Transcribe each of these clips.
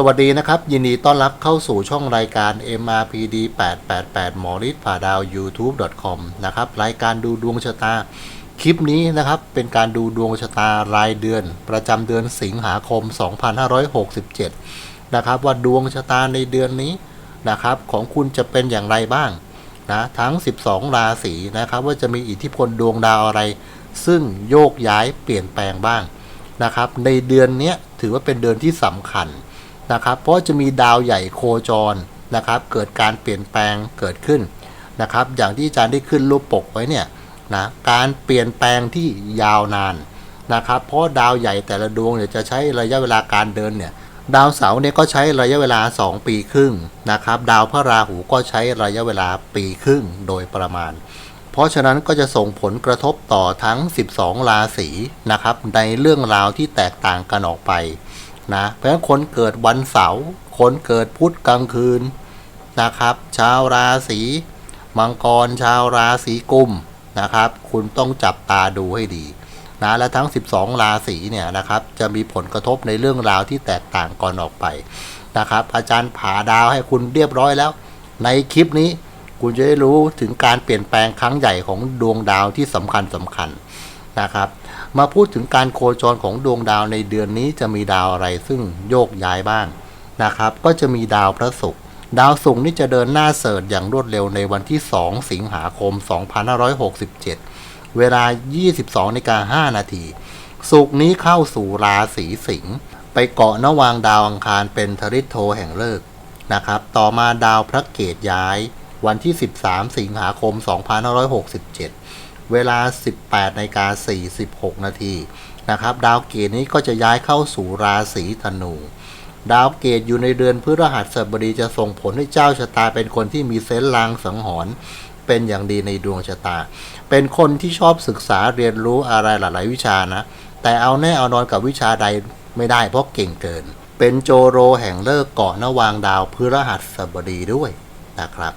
สวัสดีนะครับ ยินดีต้อนรับเข้าสู่ช่องรายการ MRPD 888หมอฤทธิ์ผ่าดาว YouTube.com นะครับ รายการดูดวงชะตา คลิปนี้นะครับ เป็นการดูดวงชะตารายเดือน ประจำเดือนสิงหาคม 2567 นะครับ ว่าดวงชะตาในเดือนนี้นะครับ ของคุณจะเป็นอย่างไรบ้างนะทั้ง 12 ราศีนะครับ ว่าจะมีอิทธิพลดวงดาวอะไร ซึ่งโยกย้ายเปลี่ยนแปลงบ้างนะครับ ในเดือนนี้ถือว่าเป็นเดือนที่สำคัญ นะครับ เพราะจะมีดาวใหญ่โคจรนะครับ เกิดการเปลี่ยนแปลงเกิดขึ้นนะครับ อย่างที่อาจารย์ได้ขึ้นรูปปกไว้เนี่ยนะการเปลี่ยนแปลงที่ยาวนานนะครับ เพราะดาวใหญ่แต่ละดวงเนี่ยจะใช้ระยะเวลาการเดินเนี่ยดาวเสาร์เนี่ยก็ใช้ระยะเวลา 2 ปีครึ่งนะครับ ดาวพระราหูก็ใช้ระยะเวลาปีครึ่งโดยประมาณ เพราะฉะนั้นก็จะส่งผลกระทบต่อทั้ง 12 ราศีนะครับในเรื่องราวที่แตกต่างกันออกไป นะเพราะฉะนั้นคนเกิดวันเสาร์คนเกิดพุธกลางคืนนะครับ ชาวราศีมังกรชาวราศีกุมนะครับ คุณต้องจับตาดูให้ดีนะและทั้ง 12 ราศีเนี่ยนะครับ จะมีผลกระทบในเรื่องราวที่แตกต่างก่อนออกไปนะครับ อาจารย์ผ่าดาวให้คุณเรียบร้อยแล้ว ในคลิปนี้คุณจะได้รู้ถึงการเปลี่ยนแปลงครั้งใหญ่ของดวงดาวที่สำคัญสำคัญนะครับ มาพูดถึงการโคจรของดวงดาวในเดือนนี้จะมีดาวอะไรซึ่งโยกย้ายบ้างนะครับ ก็จะมีดาวพระศุกร์ดาวศุกร์นี่จะเดินหน้าเสริฐอย่างรวดเร็วในวันที่ 2 สิงหาคม 2567 เวลา 22นาฬิกา5นาทีศุกร์นี้เข้าสู่ราศีสิงห์ไปเกาะนวางดาวอังคารเป็นทริโทแห่งเลิกนะครับ ต่อมาดาวพระเกตย้าย วันที่ 13 สิงหาคม 2567 เวลา 18นาฬิกา46 นาทีนะครับ ดาวเกตนี้ก็จะย้ายเข้าสู่ราศีธนู ดาวเกตอยู่ในเดือนพฤหัสบดีจะส่งผลให้เจ้าชะตาเป็นคนที่มีเซนลางสังหรณ์เป็นอย่างดีในดวงชะตา เป็นคนที่ชอบศึกษาเรียนรู้อะไรหลาย ๆ วิชานะ แต่เอาแน่เอานอนกับวิชาใดไม่ได้เพราะเก่งเกิน เป็นโจโรแห่งเลิกเกาะนวางดาวพฤหัสบดีด้วยนะครับ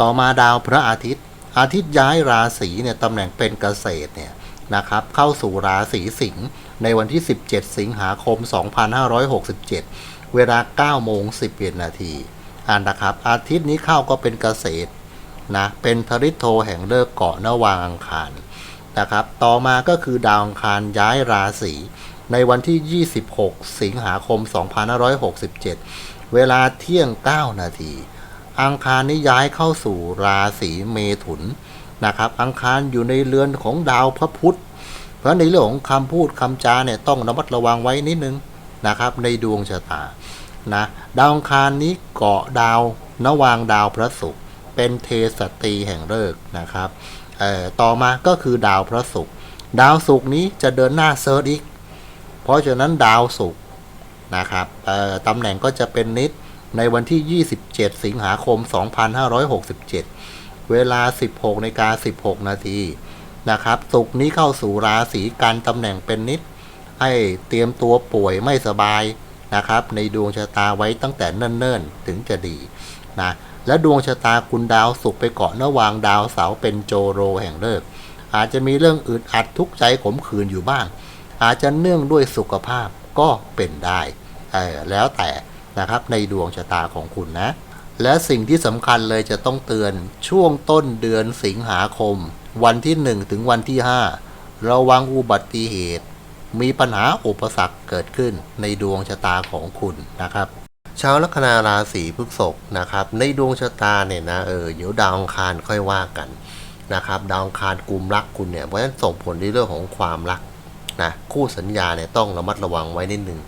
ต่อมาดาวพระอาทิตย์ อาทิตย์ย้ายราศีเนี่ยตำแหน่งเป็นเกษตรเนี่ยนะครับเข้าสู่ราศีสิงห์ในวันที่ 17 สิงหาคม 2567 เวลา9โมง11นาทีอ่านนะครับ อาทิตย์นี้เข้าก็เป็นเกษตรนะเป็นทริโทแห่งเลิกเกาะนวางอังคารนะครับต่อมาก็คือดาวอังคารย้ายราศีในวันที่ 26 สิงหาคม 2567 เวลาเที่ยง 9 นาที อังคารนี้ย้ายเข้าสู่ราศีเมถุนนะครับ อังคารอยู่ในเรือนของดาวพระพุธ เพราะในเรื่องของคำพูดคำจาเนี่ยต้องระมัดระวังไว้นิดนึงนะครับ ในดวงชะตานะดาวอังคารนี้เกาะดาวนวางดาวพระศุกร์เป็นเทสตีแห่งฤกษ์นะครับต่อมาก็คือดาวพระศุกร์ดาวศุกร์นี้จะเดินหน้าเซิร์ชอีก เพราะฉะนั้นดาวศุกร์นะครับตำแหน่งก็จะเป็นนิด ในวันที่ 27 สิงหาคม 2567 เวลา 16ในกา16 นาทีนะครับศุกร์นี้เข้าสู่ราศีกันตำแหน่งเป็นนิด ให้เตรียมตัวป่วยไม่สบายนะครับ ในดวงชะตาไว้ตั้งแต่เนิ่นๆ ถึงจะดีนะและดวงชะตาคุณดาวศุกร์ไปเกาะนวางดาวเสาร์เป็นโจโรแห่งเลิก อาจจะมีเรื่องอึดอัดทุกข์ใจขมขื่นอยู่บ้าง อาจจะเนื่องด้วยสุขภาพก็เป็นได้เออแล้วแต่ นะครับในดวงชะตาของคุณนะ และสิ่งที่สำคัญเลยจะต้องเตือนช่วงต้นเดือนสิงหาคม วันที่ 1 ถึงวันที่ 5 ระวังอุบัติเหตุ มีปัญหาอุปสรรคเกิดขึ้นในดวงชะตาของคุณนะครับชาวลัคนาราศีพฤษภนะครับ ในดวงชะตาเนี่ยนะเออเดี๋ยวดาวอังคารค่อยว่ากันนะครับดาวอังคารกลุ่มรักคุณเนี่ยเพราะฉะนั้นส่งผลในเรื่องของความรักนะคู่สัญญาเนี่ยต้องระมัดระวังไว้นิดนึง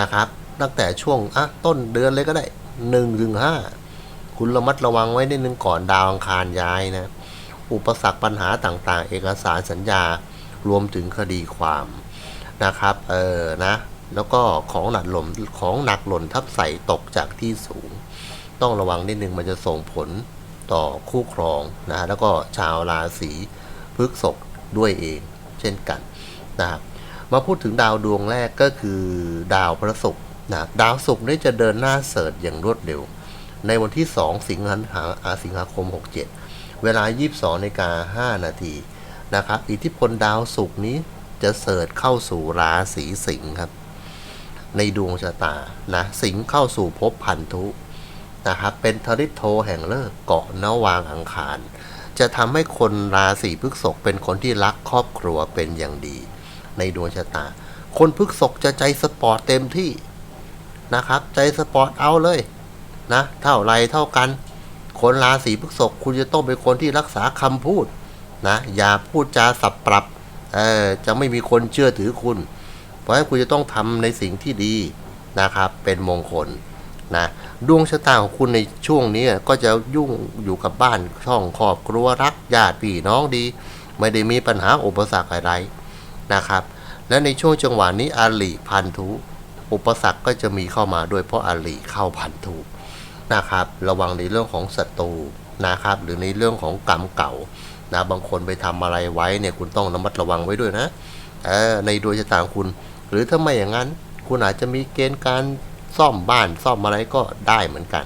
นะครับ ตั้งแต่ช่วงอะต้นเดือนเลยก็ได้1นถึงห้าคุณระมัดระวังไว้นิดนึงก่อนดาวอังคารย้ายนะ อุปสรรคปัญหาต่างๆ เอกสารสัญญารวมถึงคดีความนะครับ เออนะ แล้วก็ของหนักหล่นของหนักหล่นทับใส่ตกจากที่สูง ต้องระวังนิดนึงมันจะส่งผลต่อคู่ครองนะแล้วก็ชาวราศีพฤษภด้วยเองเช่นกันนะครับมาพูดถึงดาวดวงแรกก็คือดาวพระศุกร์ นะดาวศุกร์นี่จะเดินหน้าเสริฐอย่างรวดเร็ว ในวันที่ 2 สิงหาอาสิงหาคม 67 เวลา 22นาฬิกา5นาทีนะครับอิทธิพลดาวศุกร์นี้จะเสริฐเข้าสู่ราศีสิงห์ครับ ในดวงชะตานะสิงห์เข้าสู่ภพพันธุนะครับเป็นทริโทแห่งเลิกเกาะนวางอังคาร จะทำให้คนราศีพฤษภเป็นคนที่รักครอบครัวเป็นอย่างดี ในดวงชะตา คนพฤษภจะใจสปอร์ตเต็มที่ นะครับ ใจสปอร์ตเอาเลยนะเท่าไรเท่ากัน คนราศีพฤษภคุณจะต้องเป็นคนที่รักษาคำพูดนะอย่าพูดจาสับปรับเออจะไม่มีคนเชื่อถือคุณ เพราะฉะนั้นคุณจะต้องทำในสิ่งที่ดีนะครับ เป็นมงคลนะดวงชะตาของคุณในช่วงนี้ก็จะยุ่งอยู่กับบ้านช่องครอบครัวรักญาติพี่น้องดี ไม่ได้มีปัญหาอุปสรรคอะไรนะครับ และในช่วงจังหวะนี้อาลีพันธุ อุปสรรคก็จะมีเข้ามาด้วยเพราะอาลีเข้าพันธุนะครับ ระวังในเรื่องของศัตรูนะครับ หรือในเรื่องของกรรมเก่านะบางคนไปทำอะไรไว้เนี่ยคุณต้องระมัดระวังไว้ด้วยนะเออในดวงชะตาคุณ หรือถ้าไม่อย่างนั้น คุณอาจจะมีเกณฑ์การซ่อมบ้านซ่อมอะไรก็ได้เหมือนกัน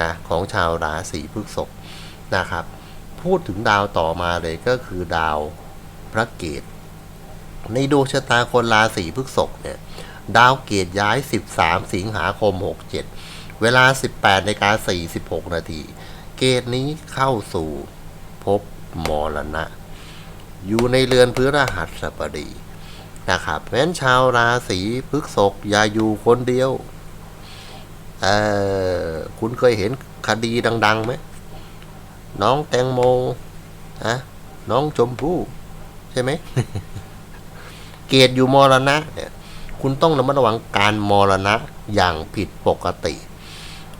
นะของชาวราศีพฤษภนะครับ พูดถึงดาวต่อมาเลยก็คือดาวพระเกตในดวงชะตาคนราศีพฤษภเนี่ย ดาวเกตย้าย 13 สิงหาคม 67 เวลา 18นาฬิกา46 นาที เกตนี้เข้าสู่ภพมรณะ อยู่ในเรือนพฤหัสบดีนะครับเพราะฉะนั้นชาวราศีพฤษภอย่าอยู่คนเดียว เออคุณเคยเห็นคดีดังๆไหมน้องแตงโมนะน้องชมพู่ใช่ไหม เกตอยู่มรณะเนี่ย คุณต้องระมัดระวังการมรณะอย่างผิดปกติ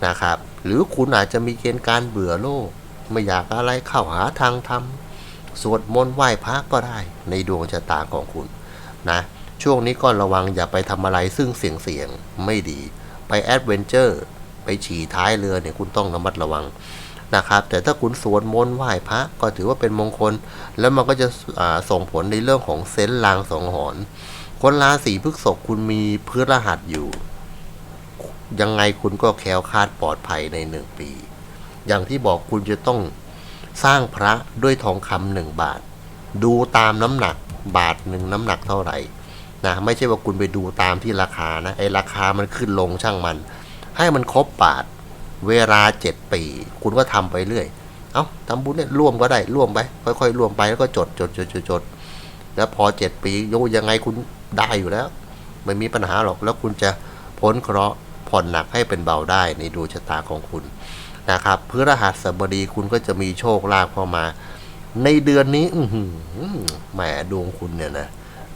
นะครับ หรือคุณอาจจะมีเกณฑ์การเบื่อโลก ไม่อยากอะไรเข้าหาทางธรรมสวดมนต์ไหว้พระก็ได้ในดวงชะตาของคุณนะช่วงนี้ก็ระวังอย่าไปทำอะไรซึ่งเสี่ยงเสี่ยงไม่ดี ไปแอดเวนเจอร์ไปฉี่ท้ายเรือเนี่ยคุณต้องระมัดระวังนะครับ แต่ถ้าคุณสวดมนต์ไหว้พระก็ถือว่าเป็นมงคล แล้วมันก็จะส่งผลในเรื่องของเซนส์ลางสองหรณ์ คนราศีพฤษภคุณมีพื้นรหัสอยู่ ยังไงคุณก็แคล้วคลาดปลอดภัยในหนึ่งปี อย่างที่บอกคุณจะต้องสร้างพระด้วยทองคำหนึ่งบาท ดูตามน้ำหนักบาทหนึ่งน้ำหนักเท่าไหร่นะไม่ใช่ว่าคุณไปดูตามที่ราคานะไอ้ราคามันขึ้นลงช่างมัน ให้มันครบบาท เวลาเจ็ดปี คุณก็ทำไปเรื่อย เอา้าทำบุญเนี่ยร่วมก็ได้ร่วมไป ค่อยๆร่วมไปแล้วก็จดจดจดจดจดแล้วพอเจ็ดปีโยยังไงคุณ ได้อยู่แล้ว ไม่มีปัญหาหรอกแล้วคุณจะพ้นเคราะห์ผ่อนหนักให้เป็นเบาได้ในดวงชะตาของคุณนะครับพฤหัสบดีคุณก็จะมีโชคลาภเข้ามา ในเดือนนี้อืแหมดวงคุณเนี่ยนะ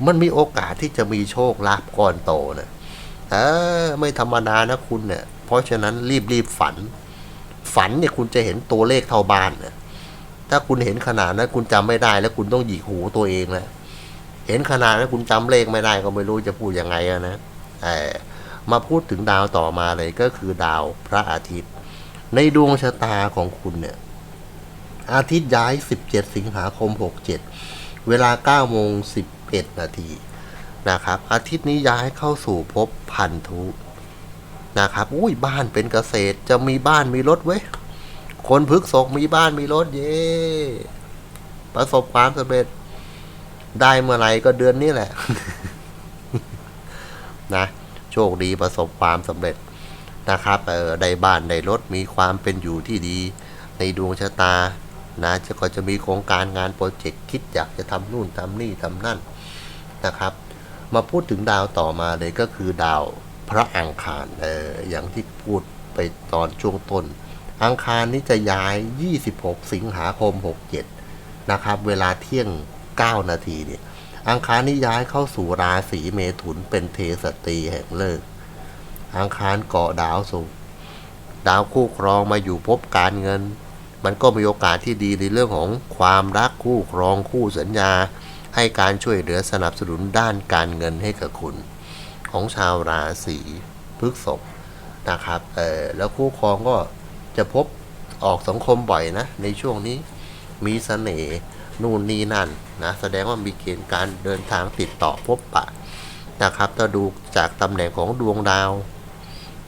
มันมีโอกาสที่จะมีโชคลาภก้อนโตนะเออไม่ธรรมดานะคุณเนี่ย เพราะฉะนั้นรีบรีบฝัน ฝันเนี่ยคุณจะเห็นตัวเลขเท่าบ้านนะถ้าคุณเห็นขนาดนั้นคุณจำไม่ได้แล้วคุณต้องหยีกหูตัวเองแล้ว เห็นขนาดนั้นคุณจำเลขไม่ได้ก็ไม่รู้จะพูดยังไงนะเออมาพูดถึงดาวต่อมาเลยก็คือดาวพระอาทิตย์ ในดวงชะตาของคุณเนี่ย อาทิตย์ย้าย 17 สิงหาคม 67 เวลา9โมง11 นาทีนะครับ อาทิตย์นี้ย้ายเข้าสู่ภพพันธุนะครับ อุ้ยบ้านเป็นเกษตรจะมีบ้านมีรถเว้ย คนพฤกษกมีบ้านมีรถเย่ประสบความสำเร็จ ได้เมื่อไหร่ก็เดือนนี้แหละ นะ โชคดีประสบความสำเร็จนะครับเออได้บ้านได้รถมีความเป็นอยู่ที่ดี ในดวงชะตา นะจะก็จะมีโครงการงานโปรเจกต์คิดอยากจะทำนู่นทำนี่ทำนั่นนะครับ มาพูดถึงดาวต่อมาเลยก็คือดาวพระอังคารเอออย่างที่พูดไปตอนช่วงต้น อังคารนี้จะย้าย 26 สิงหาคม 67 นะครับ เวลาเที่ยง 9 นาทีเนี่ยอังคารนี้ย้ายเข้าสู่ราศีเมถุนเป็นเทสตีแห่งเลิกอังคารเกาะดาวศุกร์ดาวคู่ครองมาอยู่พบการเงิน มันก็มีโอกาสที่ดีในเรื่องของความรักคู่ครองคู่สัญญา ให้การช่วยเหลือสนับสนุนด้านการเงินให้กับคุณ ของชาวราศีพฤษภนะครับเออแล้วคู่ครองก็จะพบออกสังคมบ่อยนะ ในช่วงนี้มีเสน่ห์ นู่นนี่นั่นนะแสดงว่ามีเกณฑ์การเดินทางติดต่อพบปะนะครับถ้าดูจากตำแหน่งของดวงดาว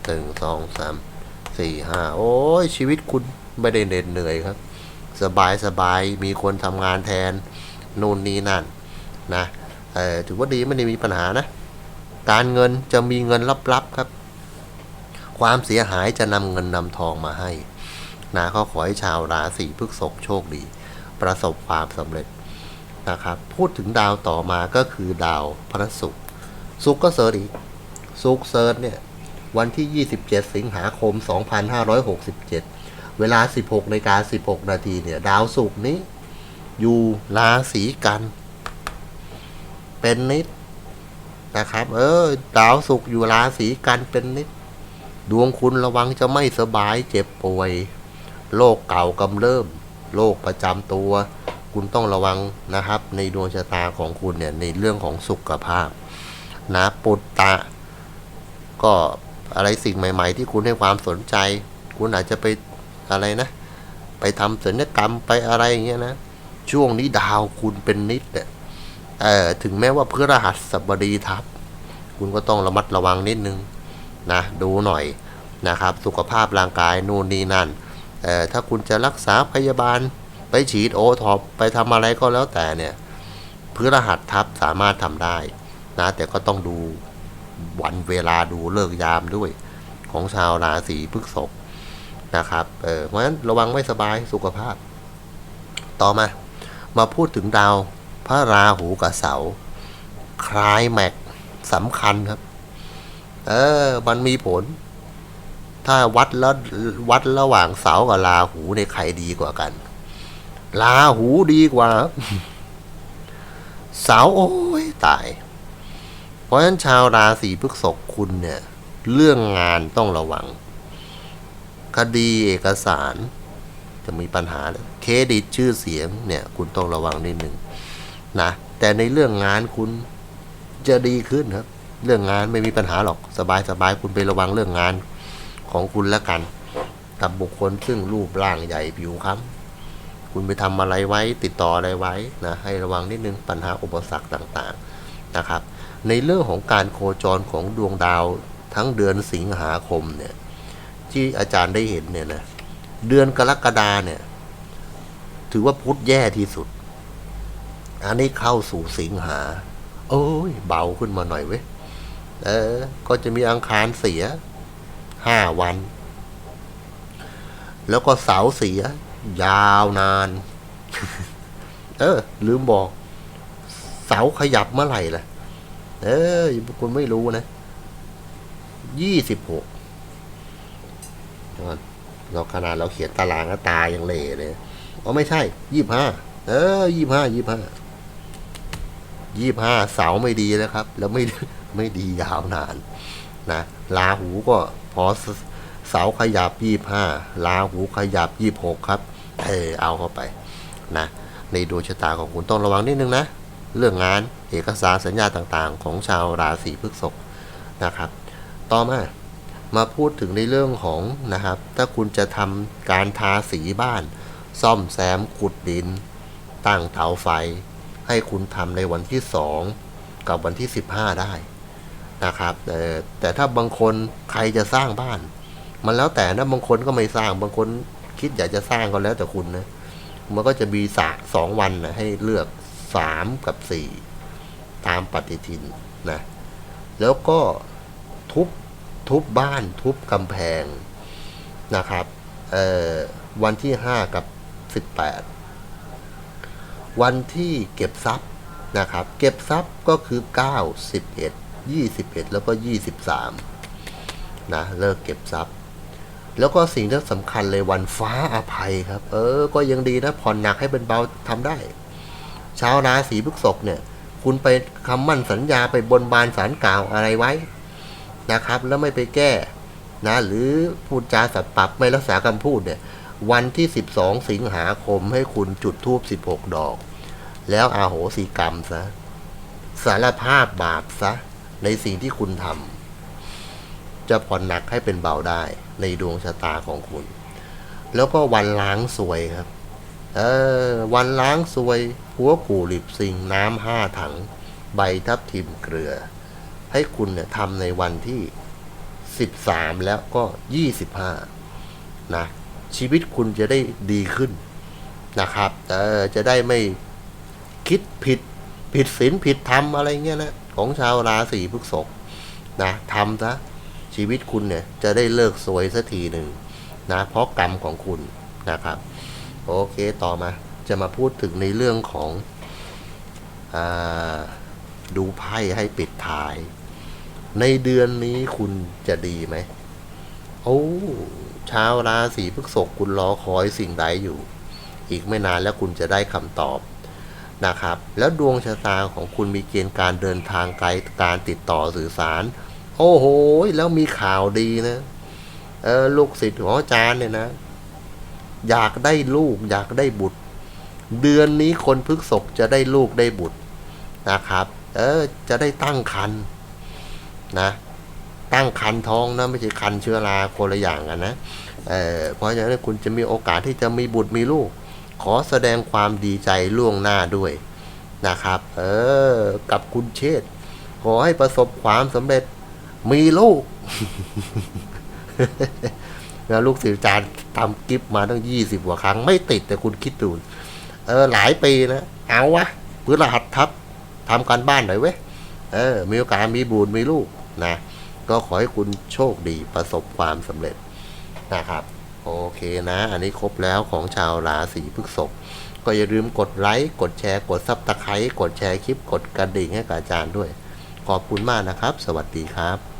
หนึ่งสองสามสี่ห้าโอ้ยชีวิตคุณไม่ได้เหน็ดเหนื่อยครับ สบายสบายมีคนทำงานแทนนู่นนี่นั่นนะถือว่าดีไม่ได้มีปัญหานะ การเงินจะมีเงินลับๆครับ ความเสียหายจะนำเงินนำทองมาให้นะก็ขอให้ชาวราศีพฤษภโชคดี ประสบความสำเร็จนะครับพูดถึงดาวต่อมาก็คือดาวพระศุกร์ศุกร์ก็เซิร์ชอีกศุกร์เซิร์ชเนี่ยวันที่ 27 สิงหาคม 2567 เวลา 16นาฬิกา16 นาทีเนี่ย ดาวศุกร์นี้ อยู่ราศีกัน เป็นนิดนะครับ เออ ดาวศุกร์อยู่ราศีกันเป็นนิด ดวงคุณระวังจะไม่สบายเจ็บป่วยโรคเก่ากำเริบ โรคประจำตัว คุณต้องระวังนะครับ ในดวงชะตาของคุณเนี่ยในเรื่องของสุขภาพนะปุตตะ ก็อะไรสิ่งใหม่ ๆ ที่คุณให้ความสนใจ คุณอาจจะไปอะไรนะ ไปทำศัลยกรรมไปอะไรอย่างเงี้ยนะ ช่วงนี้ดาวคุณเป็นนิดเนี่ยเออถึงแม้ว่าพฤหัสบดีทับ คุณก็ต้องระมัดระวังนิดนึงนะ ดูหน่อยนะครับ สุขภาพร่างกายนู่นนี่นั่น เอ่อถ้าคุณจะรักษาพยาบาลไปฉีดโอท็อปไปทำอะไรก็แล้วแต่เนี่ยพฤหัสทับสามารถทำได้นะแต่ก็ต้องดูวันเวลาดูเลิกยามด้วย ของชาวราศีพฤษภนะครับเออเพราะฉะนั้นระวังไม่สบายสุขภาพ ต่อมา มาพูดถึงดาวพระราหูกับเสาคล้ายแม็กสำคัญครับ เออ มันมีผล ถ้าวัดแล้ววัดระหว่างเสากับราหูในใครดีกว่ากันราหูดีกว่า เสาโอ้ยตาย เพราะฉะนั้นชาวราศีพฤษภคุณเนี่ย เรื่องงานต้องระวัง คดีเอกสารจะมีปัญหาเลยเครดิตชื่อเสียงเนี่ย คุณต้องระวังนิดหนึ่งนะแต่ในเรื่องงานคุณจะดีขึ้นครับ เรื่องงานไม่มีปัญหาหรอกสบายสบายคุณไประวังเรื่องงาน ของคุณแล้วกัน กับบุคคลซึ่งรูปร่างใหญ่ผิวค้ำคุณไปทำอะไรไว้ติดต่ออะไรไว้นะให้ระวังนิดนึงปัญหาอุปสรรคต่างๆนะครับ ในเรื่องของการโคจรของดวงดาวทั้งเดือนสิงหาคมเนี่ยที่อาจารย์ได้เห็นเนี่ยนะเดือนกรกฎาเนี่ย ถือว่าพุธแย่ที่สุด อันนี้เข้าสู่สิงหา โอ้ย เบาขึ้นมาหน่อยเว้ยเออ ก็จะมีอังคารเสีย ห้าวัน แล้วก็เสาเสีย ยาวนาน เออ ลืมบอก เสาขยับเมื่อไหร่ล่ะ เออคุณไม่รู้นะยี่สิบหกเราขนาดเราเขียนตารางก็ตายังเล่เลยอ๋อไม่ใช่ยี่ห้าเออยี่ห้ายี่ห้ายี่ห้าเสาไม่ดีแล้วครับ แล้วไม่ไม่ดียาวนาน นะลาหูก็ พอเสเสาขยับยี่ห้าลาหูขยับยี่หกครับ เออเอาเข้าไปนะในดวงชะตาของคุณต้องระวังนิดนึงนะ เรื่องงานเอกสารสัญญาต่างๆ ของชาวราศีพฤษภนะครับ ต่อมามาพูดถึงในเรื่องของนะครับ ถ้าคุณจะทำการทาสีบ้าน ซ่อมแซมขุดดิน ตั้งเตาไฟ ให้คุณทำในวันที่สองกับวันที่สิบห้าได้ นะครับแต่แต่ถ้าบางคนใครจะสร้างบ้าน มันแล้วแต่นะบางคนก็ไม่สร้างบางคนคิดอยากจะสร้างก็แล้วแต่คุณนะมันก็จะมีสะสองวันนะให้เลือกสามกับสี่ตามปฏิทินนะแล้วก็ทุบทุบบ้านทุบกำแพงนะครับเอ่อวันที่ห้ากับสิบแปดวันที่เก็บทรัพย์นะครับ เก็บทรัพย์ก็คือเก้าสิบเอ็ด ยี่สิบเอ็ดแล้วก็ยี่สิบสามนะ เลิกเก็บทรัพย์ แล้วก็สิ่งที่สำคัญเลยวันฟ้าอภัยครับ เออ ก็ยังดีนะผ่อนหนักให้เป็นเบาทำได้ ชาวราศีพฤษภเนี่ย คุณไปคำมั่นสัญญาไปบนบานสารกล่าวอะไรไว้นะครับ แล้วไม่ไปแก้นะหรือพูดจาสัตว์ปรับไม่รักษาคำพูดเนี่ย วันที่ 12 สิงหาคมให้คุณจุดทูบ16 ดอก แล้วอาโหสิกรรมซะสารภาพบาปซะ ในสิ่งที่คุณทำจะผ่อนหนักให้เป็นเบาได้ในดวงชะตาของคุณ แล้วก็วันล้างสวยครับ เออ วันล้างสวยหัวกู่หลิบซิงน้ำห้าถัง ใบทับทิมเกลือ ให้คุณเนี่ยทำในวันที่ 13 แล้วก็ 25 นะ ชีวิตคุณจะได้ดีขึ้นนะครับ เออ จะได้ไม่คิดผิดผิดศีลผิดธรรมอะไรเงี้ยนะ ของชาวราศีพฤษภนะทำซะชีวิตคุณเนี่ยจะได้เลิกซวยสักทีหนึ่งนะเพราะกรรมของคุณนะครับ โอเคต่อมาจะมาพูดถึงในเรื่องของอดูไพ่ให้ปิดท้าย ในเดือนนี้คุณจะดีไหมโอ้ชาวราศีพฤษภคุณรอคอยสิ่งใดอยู่ อีกไม่นานแล้วคุณจะได้คำตอบ นะครับ แล้วดวงชะตาของคุณมีเกณฑ์การเดินทางไกลการติดต่อสื่อสาร โอ้โห แล้วมีข่าวดีนะเออลูกศิษย์ของอาจารย์เนี่ยนะ อยากได้ลูก อยากได้บุตร เดือนนี้คนพฤกษกจะได้ลูกได้บุตรนะครับ เออจะได้ตั้งคันนะ ตั้งคันท้องนะไม่ใช่คันเชื้อราคนละอย่างกันนะเออเพราะฉะนั้นคุณจะมีโอกาสที่จะมีบุตรมีลูก ขอแสดงความดีใจล่วงหน้าด้วยนะครับ เออ กับคุณเชษขอให้ประสบความสำเร็จมีลูกนะลูกศิษย์อาจารย์ทำกิฟมาตั้งยี่สิบกว่าครั้ง ไม่ติดแต่คุณคิดดู เออ หลายปีนะ เอาวะพื้นรหัสทับทำการบ้านหน่อยเว้ย เออ มีโอกาสมีบุญมีลูกนะ ก็ขอให้คุณโชคดีประสบความสำเร็จนะครับ โอเคนะ อันนี้ครบแล้วของชาวราศีพฤษภก็อย่าลืมกดไลค์กดแชร์กดซับตะไคร้กดแชร์คลิปกดกระดิ่งให้กับอาจารย์ด้วย ขอบคุณมากนะครับ สวัสดีครับ